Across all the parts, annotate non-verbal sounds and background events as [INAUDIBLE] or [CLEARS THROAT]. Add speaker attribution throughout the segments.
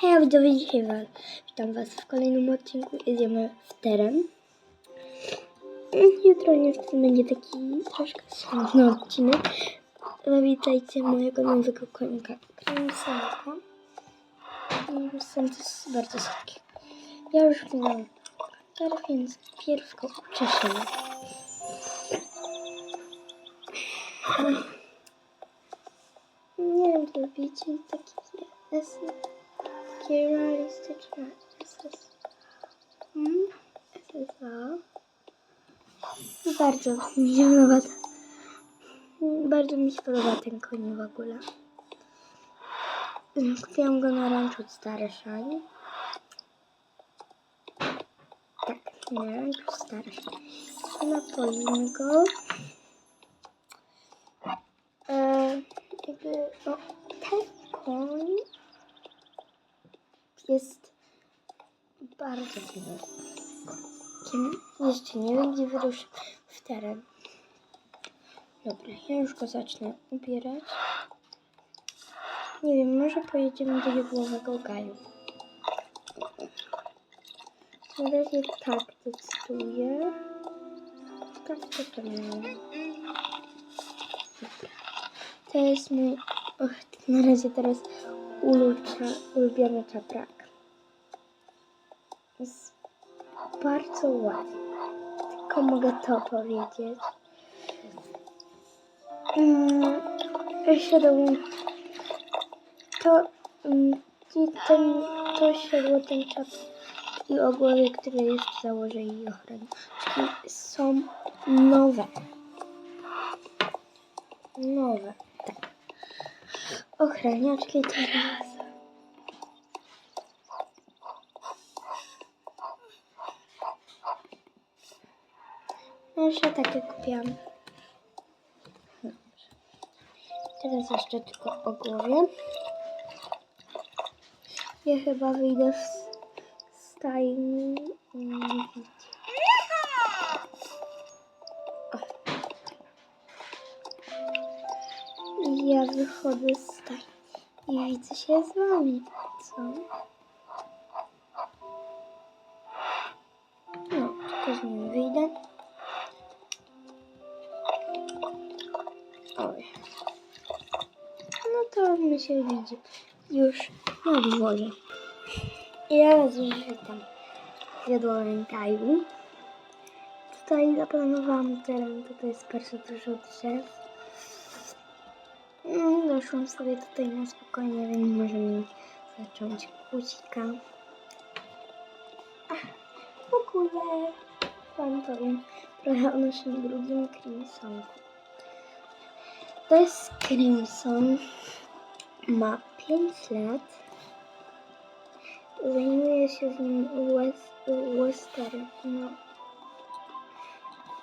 Speaker 1: Hej, widzowie, dzisiaj was, witam was w kolejnym odcinku. Jedziemy w teren. Jutro niestety będzie taki troszkę smutny odcinek. Zawitajcie mojego nowego konika Crimsonka. Są to bardzo słodkie. Ja już mam teraz, więc pierw go uczeszymy. Nie wiem, czy lubicie takie jest takie realistyczne SS. Hmm? SSA. Bardzo mi się podoba. Bardzo mi się podoba ten koń w ogóle. Kupiłam go na ranczu Starszaj. Tak, na ranczu Starszaj. Napoimy go. Jeszcze nie gdzie wyruszył w teren. Dobra, ja już go zacznę ubierać. Nie wiem, może pojedziemy do jodłowego gaju. Na razie tak decyduję. Tak, to to. Dobra. To jest mój, och, na razie teraz ulucza, ulubiony czaprak. Jest bardzo ładny. Tylko mogę to powiedzieć. Siadło to, i ten, to siadło ten czap i ogłowie, które jeszcze założę i ochronię. Są nowe. Nowe, tak. Ochraniaczki teraz. Jeszcze takie kupiłam. Teraz jeszcze tylko o głowie. Ja chyba wyjdę z stajni. Ja wychodzę z stajni i widzę się z wami. Co? No, tylko z nimi wyjdę. Oj. No to my się widzi już na dworze. Ja was już witam w. Tutaj zaplanowałam teren, tutaj jest bardzo dużo drzew. Mm, Doszłam sobie tutaj na spokojnie, więc możemy zacząć kłócika. Ach, W ogóle wam powiem trochę o naszym drugim Crimsonku. To jest Crimson. Ma 5 lat. Zajmuje się z nim West, Western. No.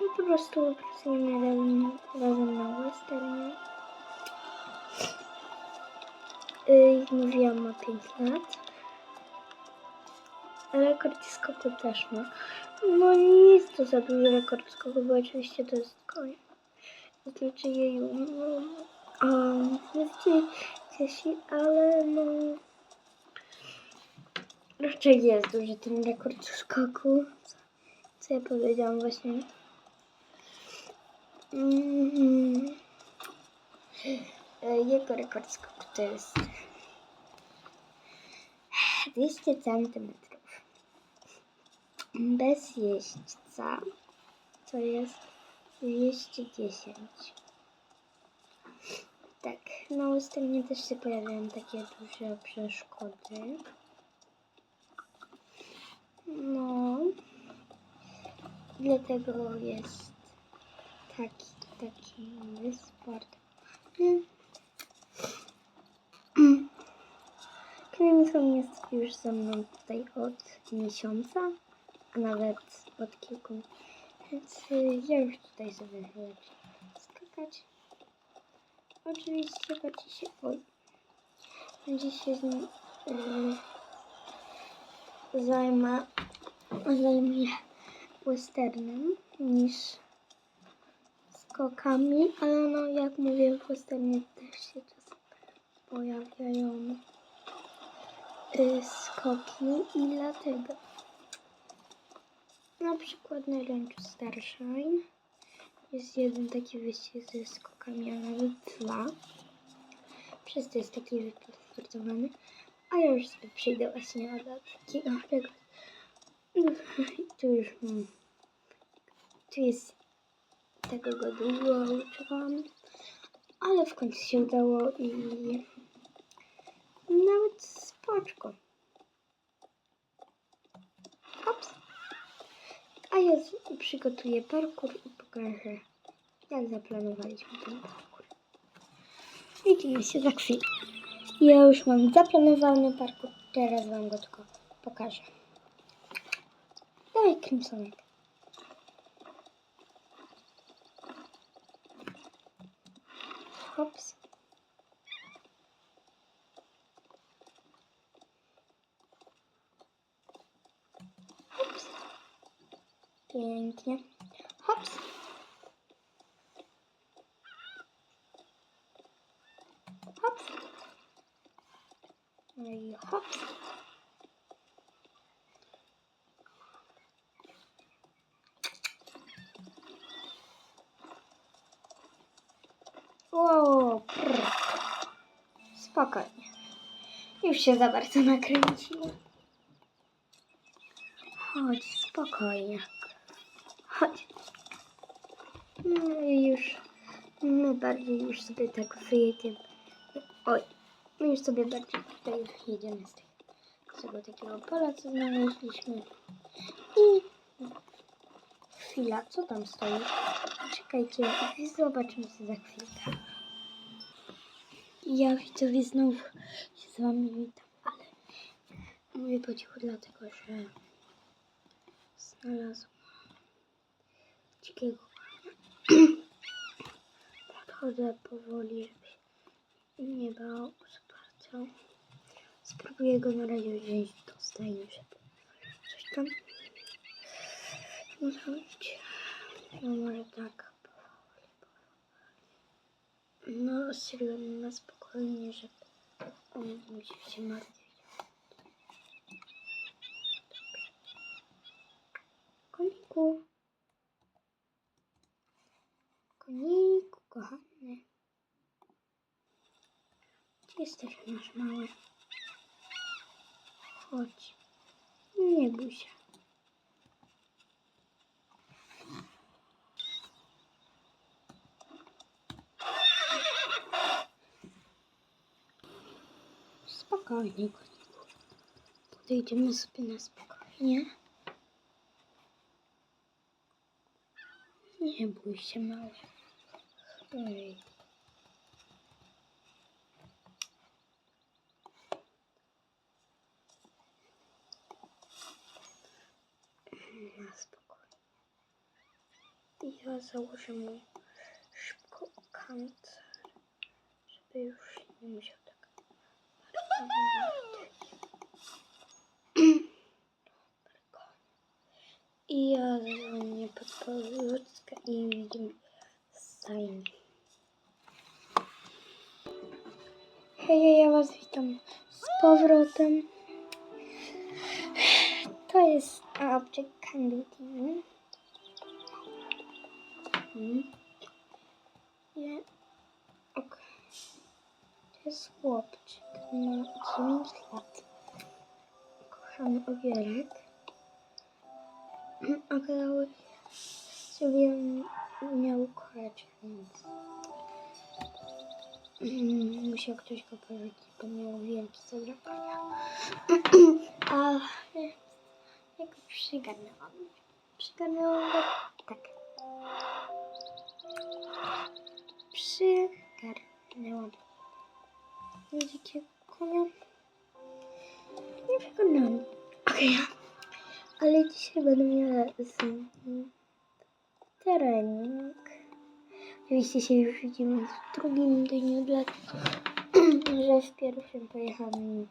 Speaker 1: I po prostu pracujemy razem, razem na Westernie. Yy, jak mówiłam, ma 5 lat. Rekord skoku też ma. No nie jest to za duży rekord skoku, bo oczywiście to jest koń. Znaczy jej um, dzieci, ale no raczej jest duży ten rekord skoku. Co ja powiedziałam właśnie. Mm, e, jego rekord skoku to jest 200 centymetrów. Bez jeźdźca to jest 210. Tak, na Westernie też się pojawiają takie duże przeszkody. No, dlatego jest taki, taki sport. Crimson jest już ze mną tutaj od miesiąca, a nawet od kilku. Więc y, ja już tutaj sobie lecę skakać. Oczywiście bardziej się oj. Będzie się z nim yy, zajmę zajmuję westernem niż skokami, ale no jak mówię w westernie też się czasem pojawiają y, skoki i dlatego. Na przykład na Lunch Starshine jest jeden taki wyścig ze skokami, a nawet dwa. Przez to jest taki wysportowany. A ja już sobie przejdę właśnie od takiego tego. Tu już mam. Tu jest tego go długo uczyłam. Ale w końcu się udało i nawet spoczko. Hops. A ja przygotuję parkour i pokażę, jak zaplanowaliśmy ten parkour. Widzimy się za chwilę. Ja już mam zaplanowany parkour, teraz Wam go tylko pokażę. Dawaj, Crimsonek. Hops. Pięknie. Hops. Hops. No i hops. Prr. Spokojnie. Już się za bardzo nakręciło. Chodź, spokojnie. No już my bardziej już sobie tak wyjedziemy. Oj, my już sobie bardziej tutaj jedziemy z, z tego takiego pola, co znaleźliśmy. I chwila, co tam stoi? Czekajcie, zobaczymy się za chwilkę. Ja widzowie znowu się z wami witam, ale mówię po cichu dlatego, że znalazłam dzikiego. Podchodzę powoli, żeby się nie bał za bardzo. Spróbuję go na razie wziąć do stajni, żeby coś tam zrobić. No może tak powoli, powoli. No serio, na spokojnie, żeby on musiał się martwić. Koniku. Koniku, kochany. Gdzie jesteś, nasz mały? Chodź. Nie bój się. Spokojnie, koniku. Podejdziemy sobie na spokojnie. Nie bój się, mały. Ej. Na spokojnie. Ja założę mu szybko kancer, żeby już nie musiał tak. I ja zadzwonię pod powróckę i widzimy stajni. Hej, ja was witam z powrotem. To jest Object Candy TV. Mhm. Nie. Okej. To jest chłopczyk. Ma 9 lat. Kochany owielek. Okazało [CLEARS THROAT] się, że miał koreczkę, więc [CLEARS THROAT] musiał ktoś go porzucić, bo miał wielki zadrapania. [CLEARS THROAT] A jak przygarnęłam? Przygarnęłam go tak. Przygarnęłam dzikie konia. Nie przekonałam. Okej. Ale dzisiaj będę miała z trening. Oczywiście się już widzimy w drugim dniu, dlatego [CLEARS THROAT] że w pierwszym pojechałam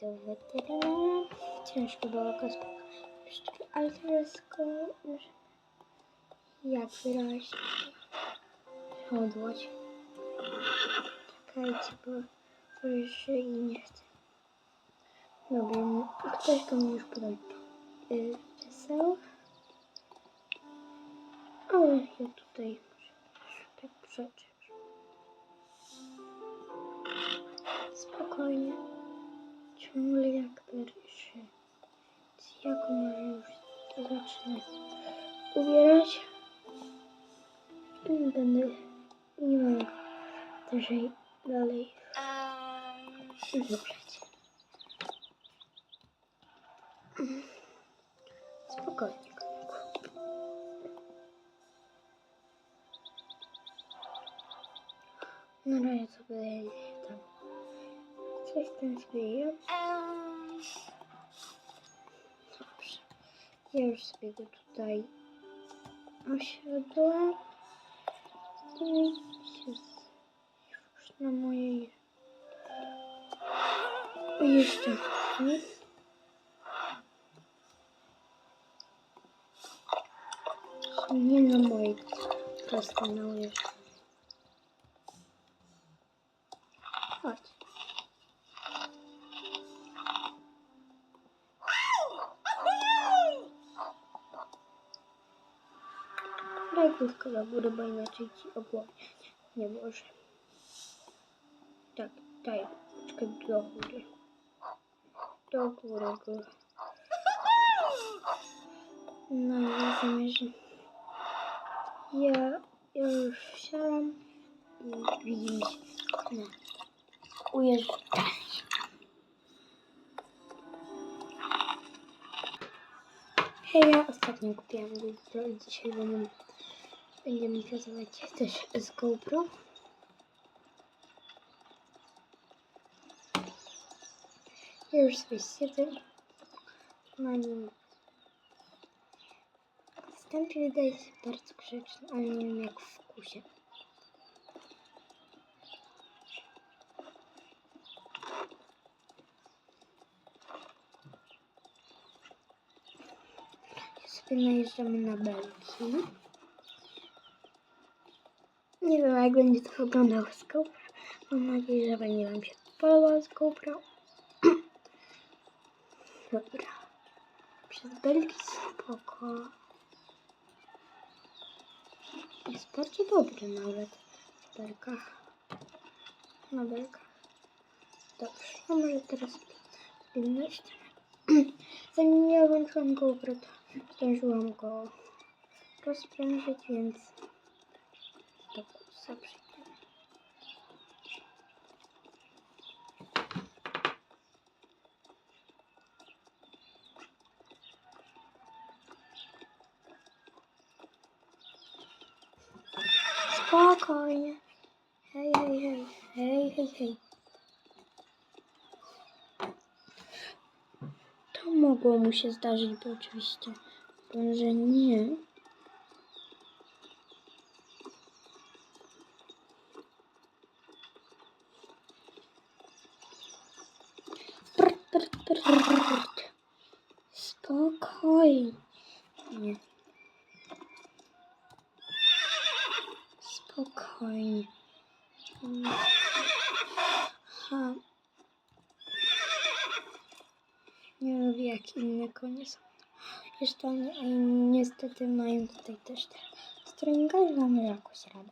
Speaker 1: do weterynarza. Ciężko było go spotkać, ale teraz go już jak wyraźnie odłoć. Czekajcie, bo bo już i nie chcę Dobra, ktoś go mi już podał yy, przesył. Ale ja tutaj tak przecież. Spokojnie. Ciągle jakby ryszy. Więc ja go może już zacznę ubierać. I będę nie mogę dłużej dalej ubierać. Ja już sobie go tutaj osiadłam. I się z- już na mojej jeszcze. Nie na mojej prosto na łyżce. Daj krótko do góry, bo inaczej ci o głowie nie włożę. Tak, daj krótko do góry. Do góry, góry. No, ja zamierzam. Ja już wsiadam i widzimy będziemy pracować też z GoPro. Już sobie siedzę na nim. Wstępie wydaje się bardzo grzeczny, ale nie wiem jak w wkusie. Ja sobie najeżdżamy na belki. Nie wiem jak będzie to wyglądało z GoPro. Mam nadzieję, że będzie Wam się podobało z GoPro. [CLEARS THROAT] Dobra. Przez belki spoko. Jest bardzo dobry nawet w belkach. Na belkach. Dobrze, a może teraz pilność. [CLEARS THROAT] Zanim ja włączyłam GoPro, to zdążyłam go rozprężyć, więc przejdziemy. Spokojnie. Hej, hej, hej, hej, hej, hej. To mogło mu się zdarzyć, bo oczywiście, nie. Prr, prr, prr, prr. Spokojnie. Spokojnie. Ha. Nie lubię jak inne konie są. Jeszcze oni, niestety mają tutaj też te stringa i mamy jakoś radę.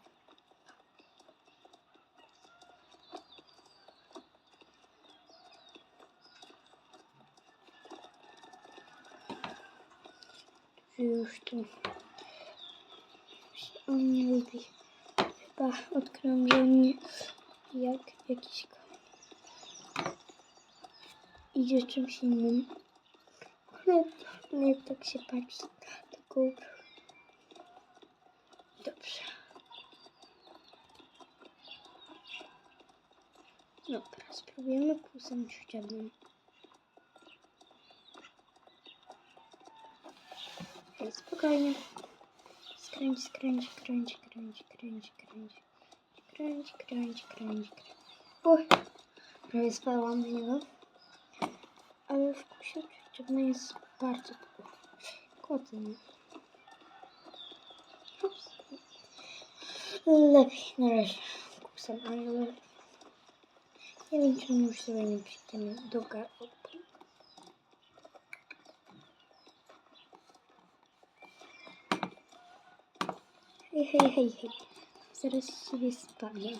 Speaker 1: Już tu. On nie lubi. Chyba odkryłam, że nie jak jakiś idzie czymś innym. Ale nie tak się patrzy. Tylko dobrze. Dobra, spróbujemy kłusem ściebnym. Ej, spokojnie. Skręć, skręć, kręć, kręć, kręć, kręć. Kręć, kręć, kręć, kręć. Uj, prawie spadłam z niego. ale wkusić potrzebna jest bardzo długo. Godzina. Lepiej na razie kup sam anioł. Nie wiem, czy on już sobie nie przyjdziemy do garbu. Hej, hej, hej, hej. Zaraz sobie spadnę.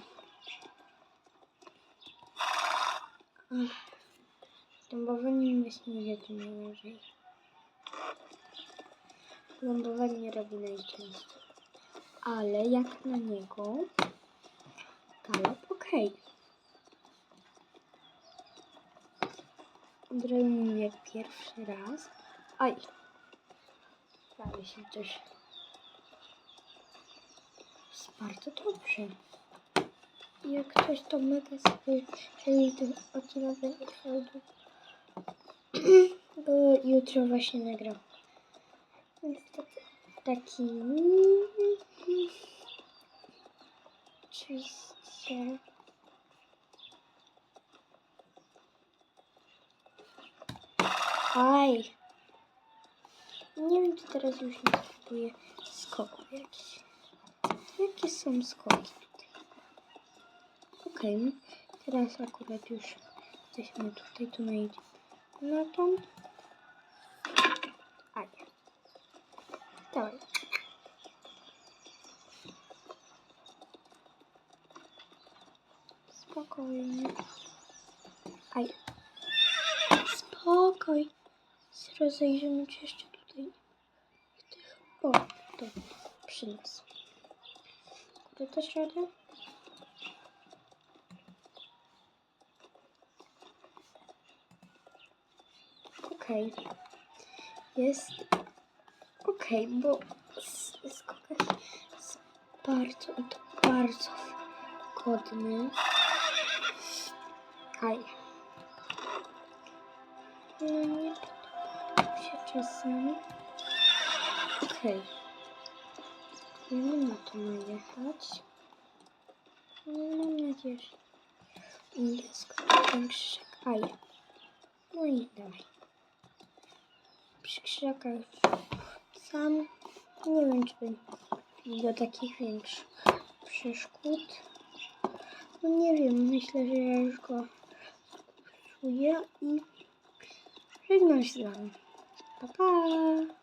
Speaker 1: Ach. Ląbowanie właśnie nie wiem najgorzej. Ląbowanie robi najczęściej. Ale jak na niego galop okej. Odrobimy pierwszy raz. Aj. Prawie się coś. Jest bardzo dobrze. Jak ktoś to mega sobie, jeżeli ten odcinek będzie trwał. [CLEARS THROAT] Bo jutro właśnie nagrał. Niestety taki. Oczywiście. Aj. Nie wiem, czy teraz już nie spróbuję skoków jakichś. Jakie są skoki tutaj? Okej, teraz akurat już jesteśmy tutaj, to najdzie na tą. Aj. Dawaj. Spokojnie. Aj. Spokoj. Rozejrzymy się jeszcze tutaj. Tych... O, to przy nas. Też radę? Okej. Jest okej, bo s- skokach jest bardzo i to bardzo godny. Aj. No nie podoba mi się czasem. Okej. Nie wiem na to najechać. No, mam nadzieję, że nie ten krzyk. Aj. No i dawaj. Przy sam nie wiem, czy będzie do takich większych przeszkód. No nie wiem, myślę, że ja już go czuję i żegnam się z wami. Pa, pa!